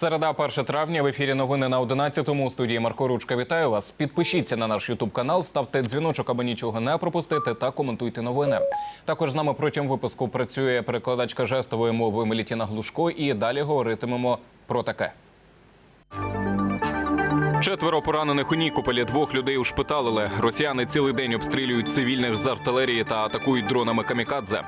Середа, 1 травня в ефірі новини на 11-му. У студії Марко Ручка. Вітаю вас. Підпишіться на наш Ютуб канал, ставте дзвіночок, аби нічого не пропустити, та коментуйте новини. Також з нами протягом випуску працює перекладачка жестової мови Мелітіна Глушко. І далі говоритимемо про таке. Четверо поранених у Нікополі. Двох людей ушпиталили. Росіяни цілий день обстрілюють цивільних з артилерії та атакують дронами камікадзе.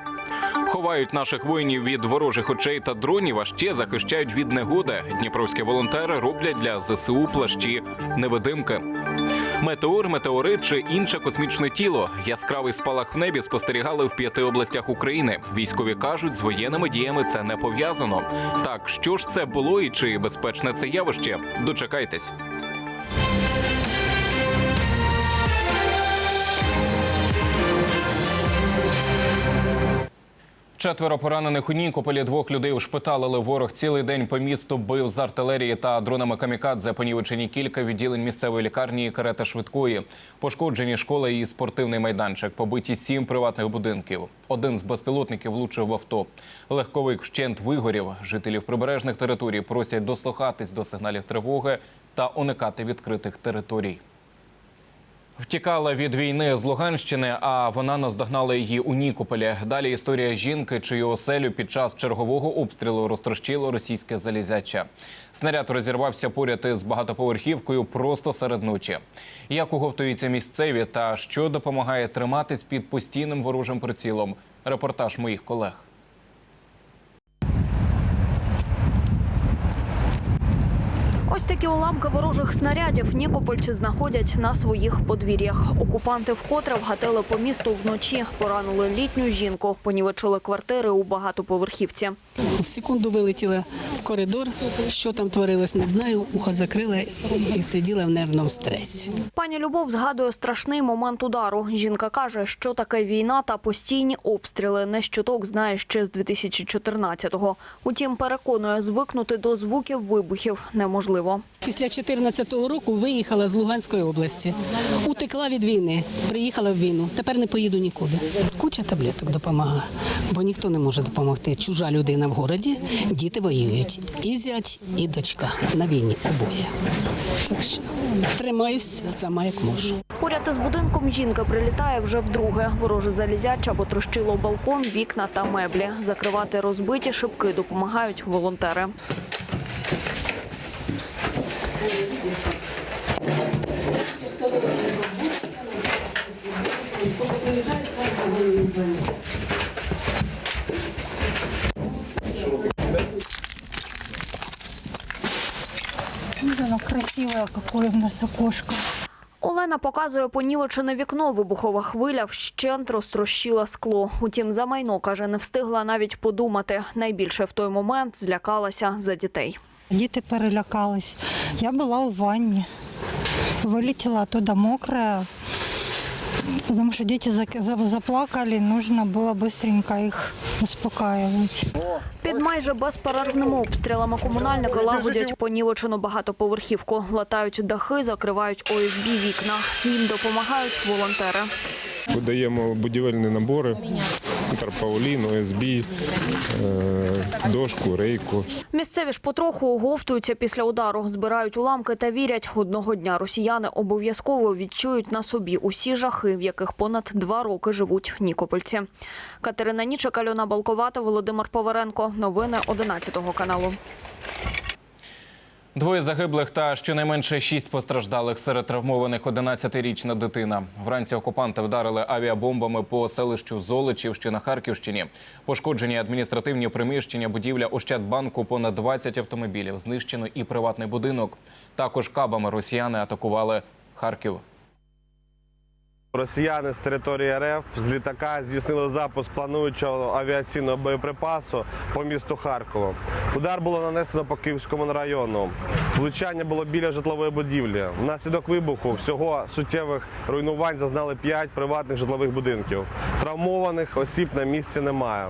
Ховають наших воїнів від ворожих очей та дронів, а ще захищають від негоди. Дніпровські волонтери роблять для ЗСУ плащі невидимки. Метеор, метеорит чи інше космічне тіло. Яскравий спалах в небі спостерігали в п'яти областях України. Військові кажуть, з воєнними діями це не пов'язано. Так що ж це було і чи безпечне це явище? Дочекайтесь. Четверо поранених у Нікополі. Двох людей ушпиталили. Ворог цілий день по місту бив з артилерії та дронами камікадзе. Понівечені кілька відділень місцевої лікарні і карета швидкої. Пошкоджені школа і спортивний майданчик. Побиті сім приватних будинків. Один з безпілотників влучив в авто. Легковик вщент вигорів. Жителів прибережних територій просять дослухатись до сигналів тривоги та уникати відкритих територій. Втікала від війни з Луганщини, а вона наздогнала її у Нікополі. Далі історія жінки, чию оселю під час чергового обстрілу розтрощило російське залізяча. Снаряд розірвався поряд із багатоповерхівкою просто серед ночі. Як уговтуються місцеві та що допомагає триматись під постійним ворожим прицілом? Репортаж моїх колег. Ось такі уламки ворожих снарядів нікопольці знаходять на своїх подвір'ях. Окупанти вкотре вгатили по місту вночі, поранили літню жінку, понівечили квартири у багатоповерхівці. В секунду вилетіла в коридор. Що там творилось, не знаю. Ухо закрила і сиділа в нервному стресі. Пані Любов згадує страшний момент удару. Жінка каже, що таке війна та постійні обстріли. Не щоток знає ще з 2014-го. Утім, переконує, звикнути до звуків вибухів неможливо. Після 14-го року виїхала з Луганської області. Утекла від війни, приїхала в війну. Тепер не поїду нікуди. Куча таблеток допомагає, бо ніхто не може допомогти. Чужа людина в городі, діти воюють. І зять, і дочка на війні обоє. Так що тримаюсь сама як можу. Поряд із будинком жінка прилітає вже вдруге. Вороже залізяча потрощило балкон, вікна та меблі. Закривати розбиті шибки допомагають волонтери. Вот оно красивое, какое у нас окошко. Олена показує понівечене вікно. Вибухова хвиля вщент розтрощила скло. Утім, за майно, каже, не встигла навіть подумати. Найбільше в той момент злякалася за дітей. Діти перелякались. Я була у ванні. Вылетела оттуда мокрая, потому что дети зак- за- заплакали, нужно было быстренько их успокаивать. Під майже безперервними обстрілами комунальники лагодять понівечену багатоповерхівку. Латають дахи, закривають ОСБ вікна. Їм допомагають волонтери. Видаємо будівельні набори, тарпаулін, ОСБ, е, дошку, рейку. Місцеві ж потроху оговтуються після удару, збирають уламки та вірять, одного дня росіяни обов'язково відчують на собі усі жахи, в яких понад два роки живуть нікопольці. Катерина Нічик, Альона Балковата, Володимир Поваренко. Новини 11 каналу. Двоє загиблих та щонайменше шість постраждалих серед травмованих 11-річна дитина. Вранці окупанти вдарили авіабомбами по селищу Золочів, що на Харківщині. Пошкоджені адміністративні приміщення, будівля Ощадбанку, понад 20 автомобілів. Знищено і приватний будинок. Також кабами росіяни атакували Харків. Росіяни з території РФ з літака здійснили запуск плануючого авіаційного боєприпасу по місту Харкову. Удар було нанесено по Київському району. Влучання було біля житлової будівлі. Внаслідок вибуху всього суттєвих руйнувань зазнали 5 приватних житлових будинків. Травмованих осіб на місці немає.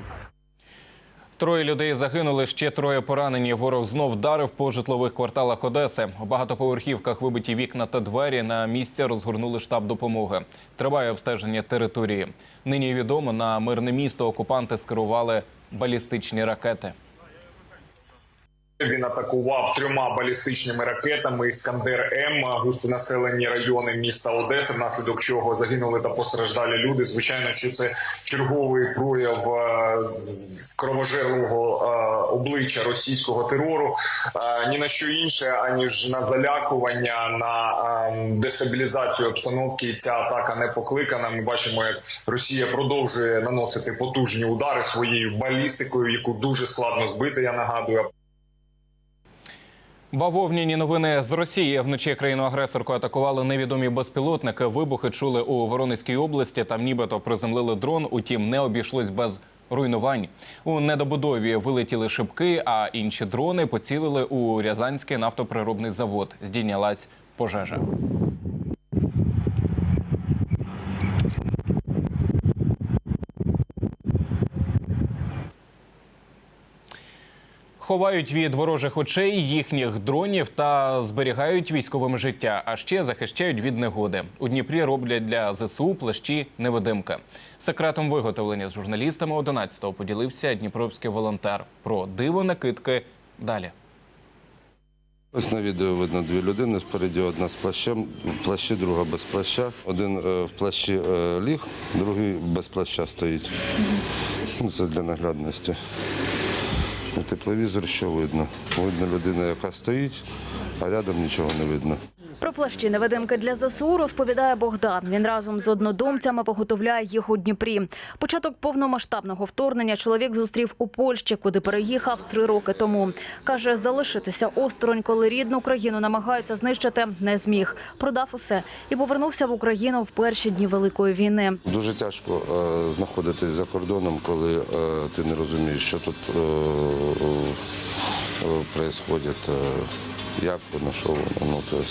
Троє людей загинули, ще троє поранені. Ворог знов вдарив по житлових кварталах Одеси. У багатоповерхівках вибиті вікна та двері. На місці розгорнули штаб допомоги. Триває обстеження території. Нині відомо на мирне місто окупанти скерували балістичні ракети. Він атакував трьома балістичними ракетами Іскандер М густонаселені райони міста Одеси, внаслідок чого загинули та постраждали люди. Звичайно, що це черговий прояв е, кровожерливого е, обличчя російського терору. Е, Ні на що інше, аніж на залякування, на дестабілізацію обстановки. Ця атака не покликана. Ми бачимо, як Росія продовжує наносити потужні удари своєю балістикою, яку дуже складно збити. Я нагадую. Бавовняні новини з Росії вночі країну-агресорку атакували невідомі безпілотники. Вибухи чули у Воронезькій області. Там нібито приземлили дрон. Утім, не обійшлось без руйнувань. У недобудові вилетіли шибки, а інші дрони поцілили у Рязанський нафтоприробний завод. Здійнялась пожежа. Ховають від ворожих очей їхніх дронів та зберігають військовим життя, а ще захищають від негоди. У Дніпрі роблять для ЗСУ плащі невидимки. Секретом виготовлення з журналістами 11-го поділився дніпровський волонтер. Про диво накидки далі. Ось на відео видно дві людини. Спереді одна з плащем, плащі, друга без плаща. Один е, в плащі е, ліг, другий без плаща стоїть. Ну, це для наглядності. На тепловізор що видно? Видно людина, яка стоїть, а рядом нічого не видно. Про плащі невидимки для ЗСУ розповідає Богдан. Він разом з однодумцями виготовляє їх у Дніпрі. Початок повномасштабного вторгнення чоловік зустрів у Польщі, куди переїхав три роки тому. Каже, залишитися осторонь, коли рідну країну намагаються знищити, не зміг. Продав усе і повернувся в Україну в перші дні великої війни. Дуже тяжко е, знаходитись за кордоном, коли е, ти не розумієш, що тут е, відбувається, е, як воно, що воно. Ну, тобто,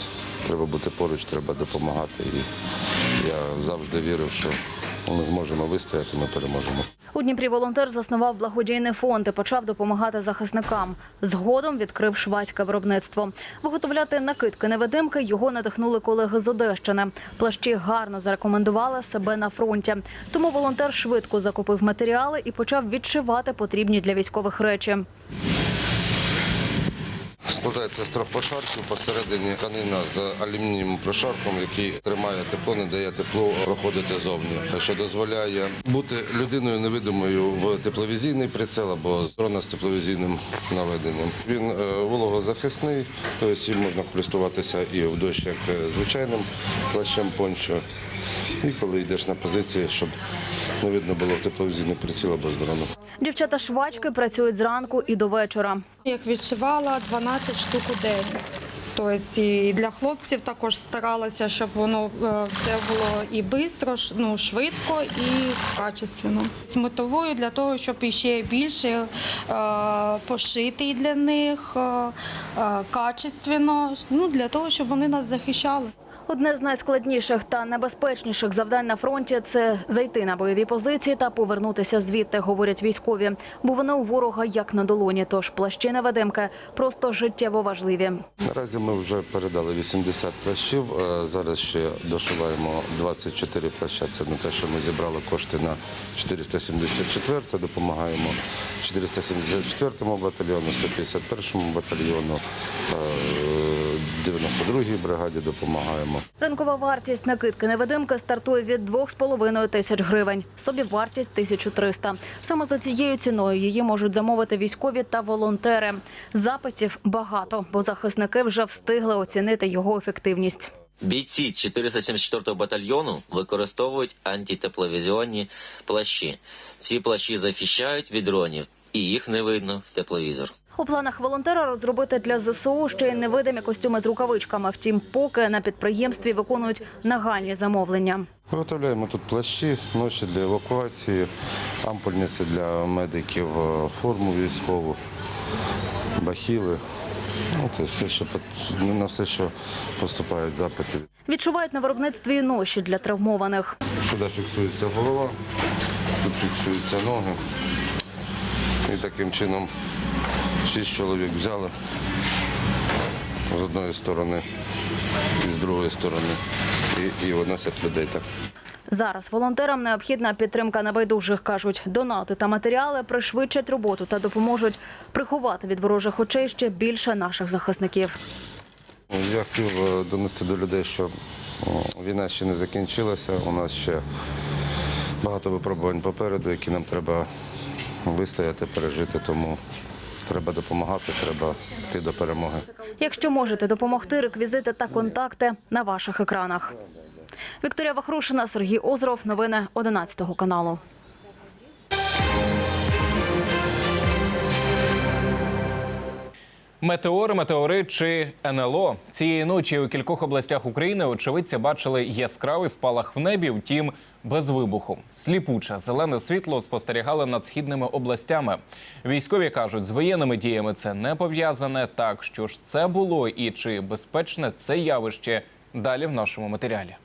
треба бути поруч, треба допомагати. І я завжди вірив, що ми зможемо вистояти, ми переможемо. У Дніпрі волонтер заснував благодійний фонд і почав допомагати захисникам. Згодом відкрив швадське виробництво. Виготовляти накидки невидимки його надихнули колеги з Одещини. Плащі гарно зарекомендували себе на фронті. Тому волонтер швидко закупив матеріали і почав відшивати потрібні для військових речі. Складається з трьох прошарків, посередині тканина з алюмінієвим прошарком, який тримає тепло, не дає теплу проходити зовні, що дозволяє бути людиною невидимою в тепловізійний прицел або дрона з тепловізійним наведенням. Він е, вологозахисний, тобто їм можна користуватися і в дощ як е, звичайним плащем пончо. І коли йдеш на позиції, щоб не видно було тепловізійний приціл або з дрону. Дівчата швачки працюють зранку і до вечора. Як відшивала 12 штук у день. Тобто і для хлопців також старалася, щоб воно е, все було і швидко, ну, швидко і качественно. З метовою для того, щоб іще більше е, пошити для них, е, качественно, ну, для того, щоб вони нас захищали. Одне з найскладніших та небезпечніших завдань на фронті це зайти на бойові позиції та повернутися звідти, говорять військові. Бо вони у ворога як на долоні. Тож плащі невидимки просто життєво важливі. Наразі ми вже передали 80 плащів. е, Зараз ще дошиваємо 24 плаща. Це на те, що ми зібрали кошти на 474, допомагаємо 474 батальйону, 151 батальйону, е, 92-й бригаді допомагаємо. Ринкова вартість накидки невидимки стартує від 2,5 тисяч гривень. Собівартість – 1300. Саме за цією ціною її можуть замовити військові та волонтери. Запитів багато, бо захисники вже встигли оцінити його ефективність. Бійці 474-го батальйону використовують антитепловізіонні плащі. Ці плащі захищають від дронів, і їх не видно в тепловізор. У планах волонтера розробити для ЗСУ ще й невидимі костюми з рукавичками. Втім, поки на підприємстві виконують нагальні замовлення. Виготовляємо тут плащі, ноші для евакуації, ампульниці для медиків, е, форму військову, бахіли. Ну, це все, що пот- на все, що поступають запити. Відчувають на виробництві і ноші для травмованих. Сюди фіксується голова, тут фіксуються ноги. І таким чином шість чоловік взяли з одної сторони і з другої сторони і, і виносять людей так. Зараз волонтерам необхідна підтримка небайдужих, кажуть. Донати та матеріали пришвидшать роботу та допоможуть приховати від ворожих очей ще більше наших захисників. Я хотів е, донести до людей, що війна ще не закінчилася. У нас ще багато випробувань попереду, які нам треба вистояти, пережити. Тому треба допомагати, треба йти до перемоги. Якщо можете допомогти, реквізити та контакти на ваших екранах. Вікторія Вахрушина, Сергій Озров. Новини 11 каналу. Метеор, метеорит чи НЛО цієї ночі у кількох областях України очевидці бачили яскравий спалах в небі, втім без вибуху. Сліпуче зелене світло спостерігали над східними областями. Військові кажуть, з воєнними діями це не пов'язане. Так що ж це було і чи безпечне це явище? Далі в нашому матеріалі.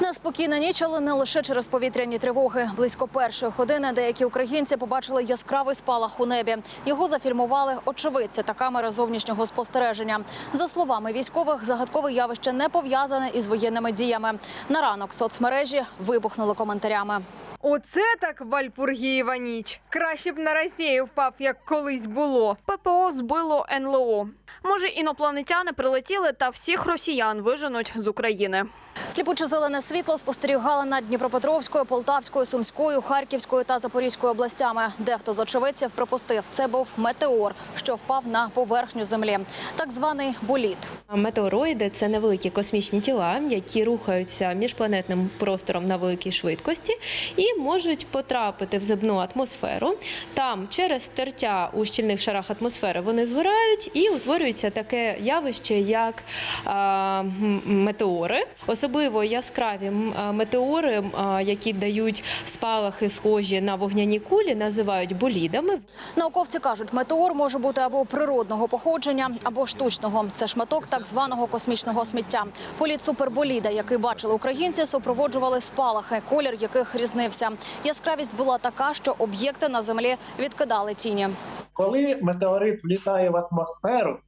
Неспокійна ніч, але не лише через повітряні тривоги. Близько першої години деякі українці побачили яскравий спалах у небі. Його зафільмували очевидці та камери зовнішнього спостереження. За словами військових, загадкове явище не пов'язане із воєнними діями. На ранок соцмережі вибухнули коментарями. Оце так Вальпургієва ніч. Краще б на Росію впав, як колись було. ППО збило НЛО. Може, інопланетяни прилетіли та всіх росіян виженуть з України. Сліпуче зелене світло спостерігали над Дніпропетровською, Полтавською, Сумською, Харківською та Запорізькою областями. Дехто з очевидців припустив, це був метеор, що впав на поверхню землі, так званий боліт. Метеороїди це невеликі космічні тіла, які рухаються міжпланетним простором на великій швидкості і можуть потрапити в земну атмосферу. Там через тертя у щільних шарах атмосфери вони згорають і утворюється таке явище, як а, метеори. Особливо яскраві метеори, а, які дають спалахи, схожі на вогняні кулі, називають болідами. Науковці кажуть, метеор може бути або природного походження, або штучного. Це шматок так званого космічного сміття. Політ суперболіда, який бачили українці, супроводжували спалахи, колір яких різнився. Яскравість була така, що об'єкти на землі відкидали тіні. Коли метеорит влітає в атмосферу,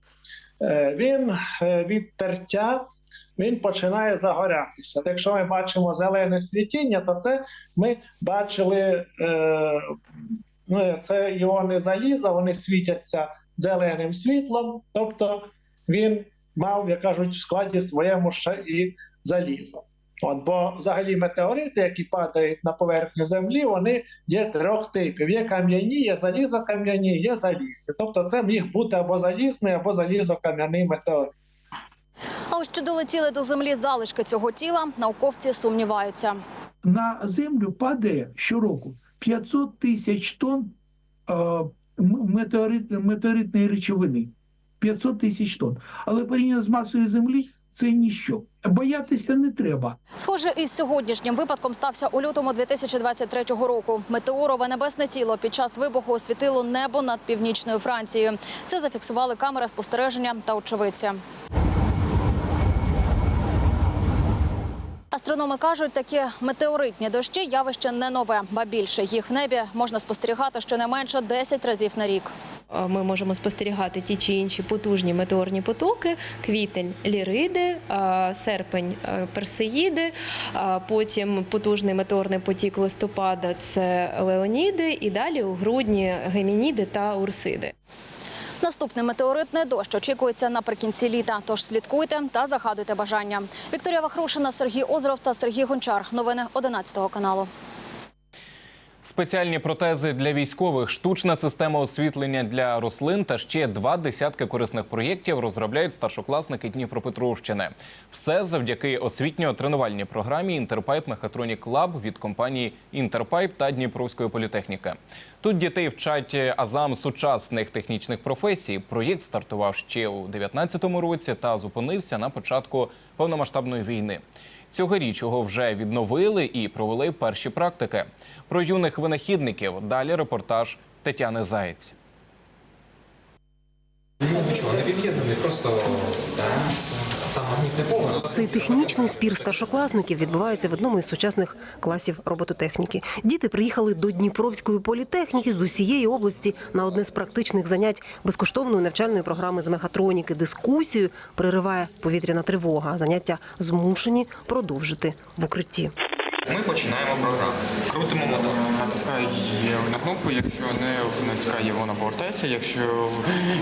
е, він е, від тертя він починає загорятися. Якщо ми бачимо зелене світіння, то це ми бачили е, ну, це іони заліза, вони світяться зеленим світлом, тобто він мав, як кажуть, в складі своєму ще і залізо. От, бо взагалі метеорити, які падають на поверхню землі, вони є трьох типів: є кам'яні, є залізокам'яні, є залізні. Тобто це міг бути або залізний, або залізокам'яний метеорит. А ось чи долетіли до землі залишки цього тіла, науковці сумніваються. на землю падає щороку 500 тисяч тонн е, метеорит, метеоритної речовини. 500 тисяч тонн. Але порівняно з масою землі це ніщо. Боятися не треба. Схоже, із сьогоднішнім випадком стався у лютому 2023 року. Метеорове небесне тіло під час вибуху освітило небо над північною Францією. Це зафіксували камери спостереження та очевидці. Астрономи кажуть, такі метеоритні дощі явище не нове, ба більше їх в небі можна спостерігати щонайменше 10 разів на рік. Ми можемо спостерігати ті чи інші потужні метеорні потоки, квітень ліриди, серпень е, персеїди, потім потужний метеорний потік листопада це леоніди, і далі у грудні гемініди та урсиди. Наступний метеоритний дощ очікується наприкінці літа. Тож слідкуйте та загадуйте бажання. Вікторія Вахрушина, Сергій Озров та Сергій Гончар. Новини 11 каналу. Спеціальні протези для військових, штучна система освітлення для рослин та ще два десятки корисних проєктів розробляють старшокласники Дніпропетровщини. Все завдяки освітньо-тренувальній програмі Інтерпайп Мехатронік Лаб від компанії Інтерпайп та Дніпровської політехніки. Тут дітей вчать азам сучасних технічних професій. Проєкт стартував ще у 2019 році та зупинився на початку повномасштабної війни. Цьогоріч його вже відновили і провели перші практики. Про юних винахідників далі репортаж Тетяни Заєць. Нічого не від'єднаний, просто там магнітне поле. Цей технічний спір старшокласників відбувається в одному із сучасних класів робототехніки. Діти приїхали до Дніпровської політехніки з усієї області на одне з практичних занять безкоштовної навчальної програми з мехатроніки. Дискусію перериває повітряна тривога. Заняття змушені продовжити в укритті. Ми починаємо програму. Крутимо мотор. Натискає на кнопку, якщо не натискає, вона повертається. Якщо,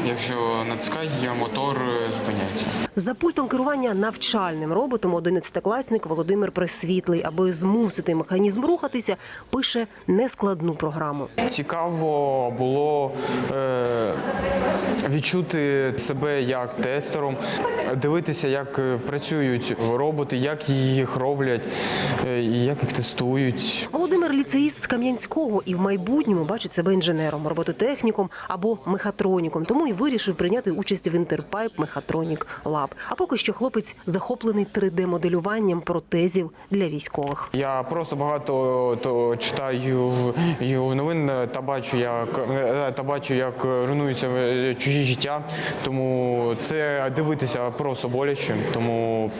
якщо натискає, мотор зупиняється. За пультом керування навчальним роботом одинадцятикласник Володимир Пресвітлий, аби змусити механізм рухатися, пише нескладну програму. Цікаво було е, відчути себе як тестером, дивитися, як е, працюють роботи, як їх роблять, е, і як їх тестують. Володимир ліцеїст з Кам'янського і в майбутньому бачить себе інженером, робототехніком або мехатроніком. Тому і вирішив прийняти участь в Інтерпайп Мехатронік Лаб. А поки що хлопець захоплений 3D-моделюванням протезів для військових. Я просто багато то читаю новин та бачу, як е, та бачу, як руйнуються е, чужі життя. Тому це дивитися просто боляче. Тому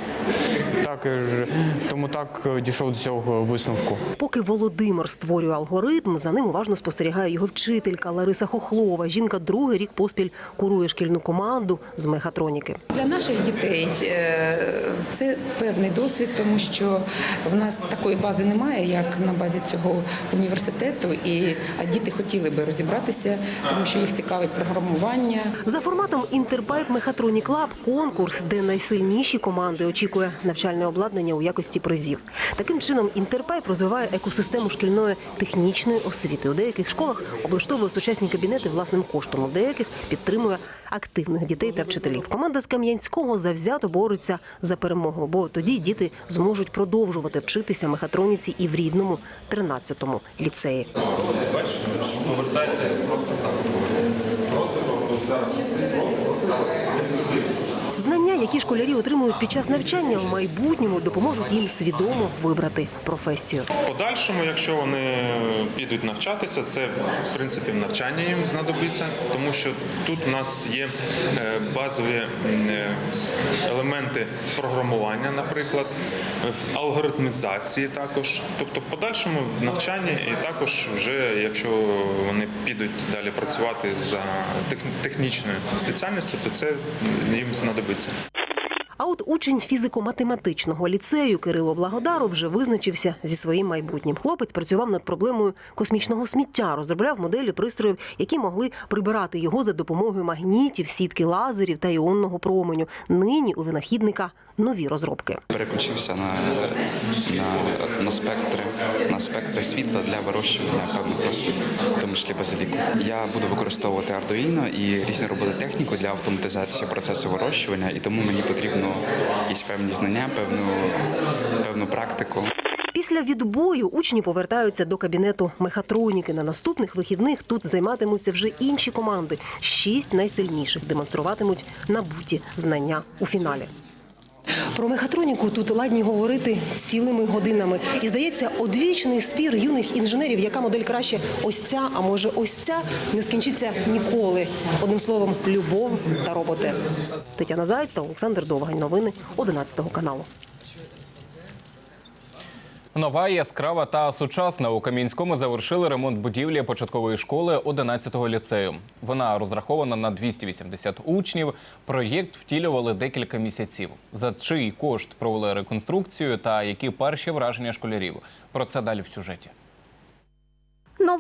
так е, тому так дійшов до цього висновку. Поки Володимир створює алгоритм, за ним уважно спостерігає його вчителька Лариса Хохлова. Жінка другий рік поспіль курує шкільну команду з мехатроніки. Для наших дітей е, це певний досвід, тому що в нас такої бази немає, як на базі цього університету. І а діти хотіли би розібратися, тому що їх цікавить програмування. За форматом Інтерпайп Мехатронік Лаб конкурс, де найсильніші команди очікує навчальне обладнання у якості призів. Таким чином, Інтерпайп розвиває екосистему шкільної технічної освіти. У деяких школах облаштовує сучасні кабінети власним коштом, у деяких підтримує активних дітей та вчителів. Команда з Кам'янського завзято бореться за перемогу, бо тоді діти зможуть продовжувати вчитися мехатроніці і в рідному 13-му ліцеї. Знання, які школярі отримують під час навчання, в майбутньому допоможуть їм свідомо вибрати професію. В подальшому, якщо вони підуть навчатися, це в принципі навчання їм знадобиться, тому що тут у нас є е, базові е, елементи програмування, наприклад, алгоритмізації також. Тобто в подальшому в навчанні і також вже якщо вони підуть далі працювати за технічною спеціальністю, то це їм знадобиться. А от учень фізико-математичного ліцею Кирило Благодаров вже визначився зі своїм майбутнім. Хлопець працював над проблемою космічного сміття, розробляв моделі пристроїв, які могли прибирати його за допомогою магнітів, сітки лазерів та іонного променю. Нині у винахідника нові розробки. Переключився на, на, на спектри, на спектри світла для вирощування, певно, просто в тому числі базиліку. Я буду використовувати Arduino і різні робототехніку для автоматизації процесу вирощування, і тому мені потрібно якісь певні знання, певну, певну практику. Після відбою учні повертаються до кабінету мехатроніки. На наступних вихідних тут займатимуться вже інші команди. Шість найсильніших демонструватимуть набуті знання у фіналі. Про мехатроніку тут ладні говорити цілими годинами. І здається, одвічний спір юних інженерів, яка модель краще ось ця, а може ось ця, не скінчиться ніколи. Одним словом, любов та роботи. Тетяна та Олександр Довгань. Новини 11 каналу. Нова, яскрава та сучасна у Кам'янському завершили ремонт будівлі початкової школи 11-го ліцею. Вона розрахована на 280 учнів. Проєкт втілювали декілька місяців. За чий кошт провели реконструкцію та які перші враження школярів. Про це далі в сюжеті.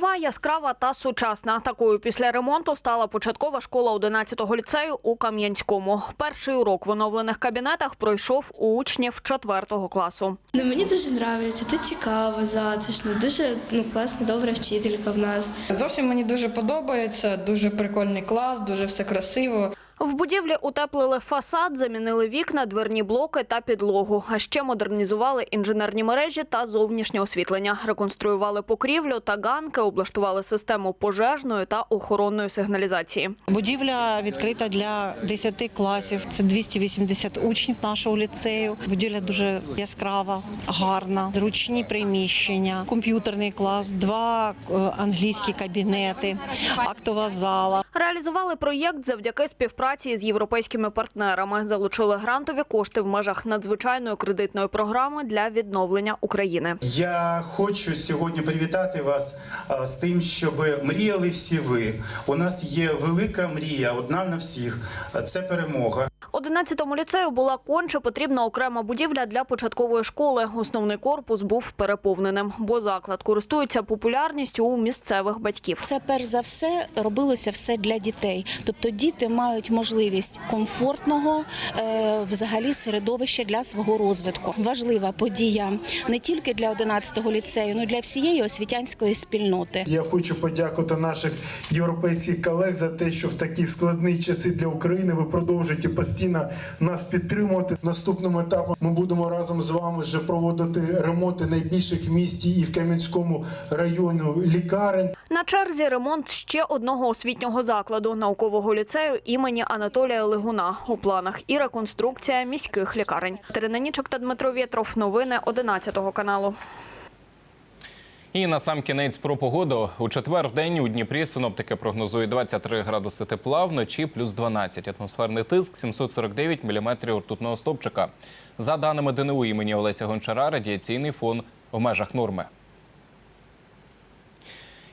Нова, яскрава та сучасна. Такою після ремонту стала початкова школа 11-го ліцею у Кам'янському. Перший урок в оновлених кабінетах пройшов у учнів 4-го класу. Ну, мені дуже подобається, тут цікаво, затишно, дуже ну, класна, добра вчителька в нас. Зовсім мені дуже подобається, дуже прикольний клас, дуже все красиво. В будівлі утеплили фасад, замінили вікна, дверні блоки та підлогу. А ще модернізували інженерні мережі та зовнішнє освітлення. Реконструювали покрівлю та ганки, облаштували систему пожежної та охоронної сигналізації. Будівля відкрита для 10 класів. Це 280 учнів нашого ліцею. Будівля дуже яскрава, гарна, зручні приміщення, комп'ютерний клас, два е, англійські кабінети, актова зала. Реалізували проєкт завдяки співпраці з європейськими партнерами. Залучили грантові кошти в межах надзвичайної кредитної програми для відновлення України. Я хочу сьогодні привітати вас з тим, щоб мріяли всі ви. У нас є велика мрія, одна на всіх. Це перемога. 11-му ліцею була конче потрібна окрема будівля для початкової школи. Основний корпус був переповненим, бо заклад користується популярністю у місцевих батьків. Це перш за все робилося все для дітей. Тобто діти мають можливість комфортного е, взагалі середовища для свого розвитку. Важлива подія не тільки для 11-го ліцею, але й для всієї освітянської спільноти. Я хочу подякувати наших європейських колег за те, що в такі складні часи для України ви продовжуєте постійно нас підтримувати. Наступним етапом ми будемо разом з вами вже проводити ремонти найбільших в місті і в Кам'янському районі лікарень. На черзі ремонт ще одного освітнього закладу наукового ліцею імені Анатолія Лигуна. У планах і реконструкція міських лікарень. Терена Нічок та Дмитро Вєтров. Новини 11 каналу. І на сам кінець про погоду. У четвер в день у Дніпрі синоптики прогнозують 23 градуси тепла, вночі плюс 12. Атмосферний тиск 749 міліметрів ртутного стопчика. За даними ДНУ імені Олеся Гончара, радіаційний фон в межах норми.